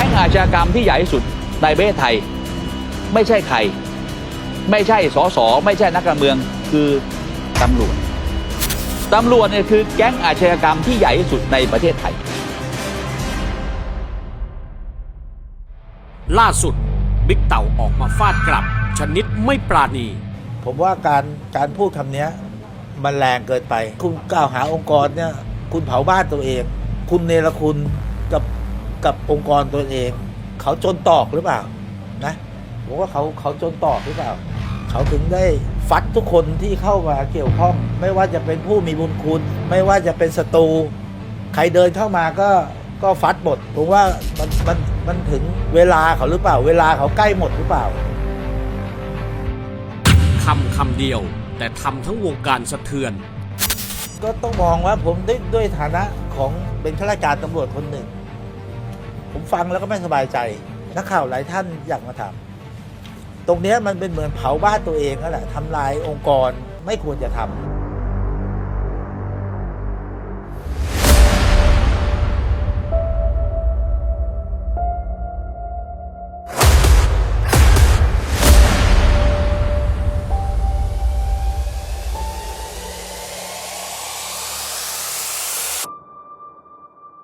ก๊งอาชญากรรมที่ใหญ่ที่สุดในประเทศไทย ไม่ใช่ใคร ไม่ใช่สสไม่ใช่นักการเมืองคือตำรวจตำรวจเนี่ยคือแก๊งอาชญากรรมที่ใหญ่ที่สุดในประเทศไทย ล่าสุดบิ๊กเต่าออกมาฟาดกลับ ชนิดไม่ปราณี ผมว่าการการพูดคำเนี้ยมันแรงเกินไป คุณกล่าวหาองค์กรเนี่ย คุณเผาบ้านตัวเอง คุณเนรคุณกับ กับองค์กรตัวเอง เขาจนตอกหรือเปล่านะผมว่าเขาเขาจนตอกหรือเปล่า เขาถึงได้ฟัดทุกคนที่เข้ามาเกี่ยวข้อง ไม่ว่าจะเป็นผู้มีบุญคุณ ไม่ว่าจะเป็นศัตรูใครเดินเข้ามาก็ก็ฟัดหมดผมว่ามันมันมันถึงเวลาเขาหรือเปล่า เวลาเขาใกล้หมดหรือเปล่าคำคำเดียวแต่ทำทั้งวงการสะเทือน ก็ต้องมองว่าผมด้วยด้วยฐานะของเป็นข้าราชการตำรวจคนหนึ่ง ผมฟังแล้วก็ไม่สบายใจ นักข่าวหลายท่านอยากมาถาม ตรงนี้มันเป็นเหมือนเผาบ้านตัวเองนั่นแหละทำลายองค์กรไม่ควรจะทำ